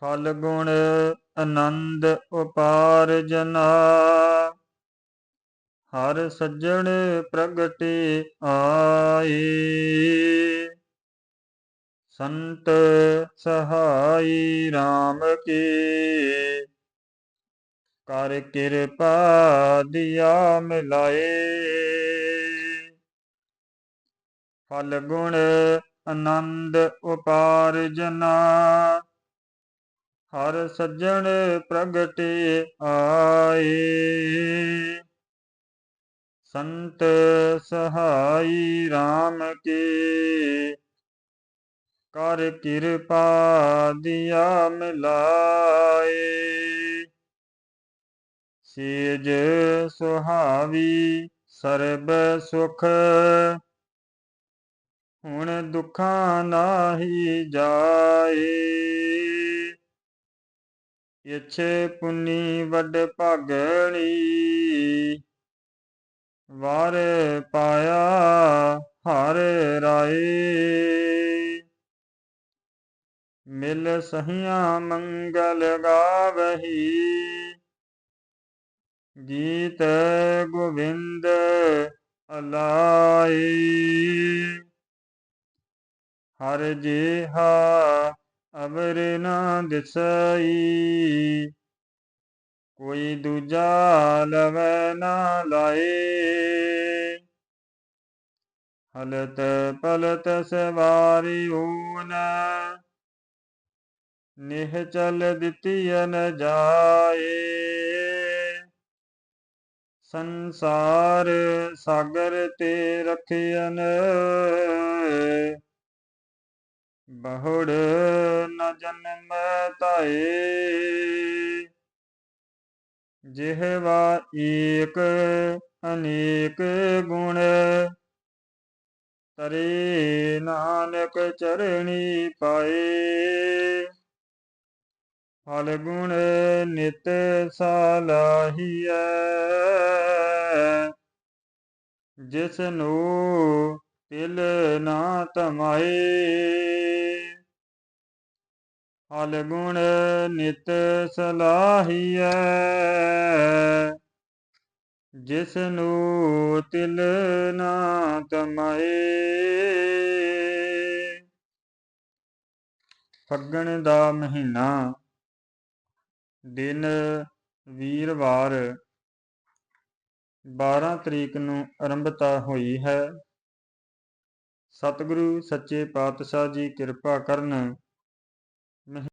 ਫਲ ਗੁਣ ਆਨੰਦ ਉਪਾਰ ਜਨਾ। ਹਰ ਸੱਜਣ ਪ੍ਰਗਟੇ ਆਏ। ਸੰਤ ਸਹਾਈ RAM ਕੀ। ਕਰ ਕਿਰਪਾ ਦਿਆ ਮਿਲਾਏ। ਫਲ ਗੁਣ ਆਨੰਦ ਉਪਾਰ ਜਨਾ। ਹਰ ਸੱਜਣ ਪ੍ਰਗਟੇ ਆਏ। ਸੰਤ ਸਹਾਈ RAM ਕੀ। ਕਰ ਕਿਰਪਾ ਦਿਆ ਮਿਲਾਏ। ਸੇਜ ਸੁਹਾਵੀ, ਸਰਬ ਸੁਖ। ਹੁਣ ਦੁਖਾਂ ਨਾਹੀ ਜਾਏ। ਇਛੇ ਪੁੰਨੀ ਵੱਡ ਭਾਗਣੀ, ਵਾਰ ਪਾਇਆ ਹਰ ਰਾਏ। ਮਿਲ ਸਹੀਆਂ ਮੰਗਲ ਗਾਵਹੀ, ਗੀਤ ਗੋਵਿੰਦ ਅਲਾਈ ਹਰ ਜੇਹਾ ਅਵਰ ਨਾ ਦਿਸਈ। ਕੋਈ ਦੂਜਾ ਲਵੈ ਨਾ ਲਾਏ। ਹਲਤ ਪਲਤ ਸਵਾਰੀ ਊਨ। ਨਿਹ ਚਲ ਦਿੱਤੀਨ ਜਾਏ। ਸੰਸਾਰ ਸਾਗਰ ਤੇ ਰਖਿਅਨ ਬਹੁੜ ਨ ਜਨਮ ਧਾਏ। ਜਿਹਵਾ ਏਕ, ਅਨੇਕ ਗੁਣ। ਤਰੇ ਨਾਨਕ ਚਰਣੀ ਪਾਏ। ਫਲ ਗੁਣ ਨਿਤ ਸਾਲਾਹੀਐ। ਜਿਸ ਨੂੰ ਤਿਲ ਨਾ ਤਮਾਏ ਫਲ ਗੁਣ ਨਿਤ ਸਲਾਹੀਐ। ਜਿਸ ਨੂੰ ਤਿਲ ਨਾ ਤਮਾਏ ਫੱਗਣ ਦਾ ਮਹੀਨਾ, ਦਿਨ ਵੀਰਵਾਰ 12 ਤਰੀਕ ਨੂੰ ਆਰੰਭਤਾ ਹੋਈ ਹੈ। ਸਤਿਗੁਰੂ ਸੱਚੇ ਪਾਤਸ਼ਾਹ ਜੀ ਕਿਰਪਾ ਕਰਨ।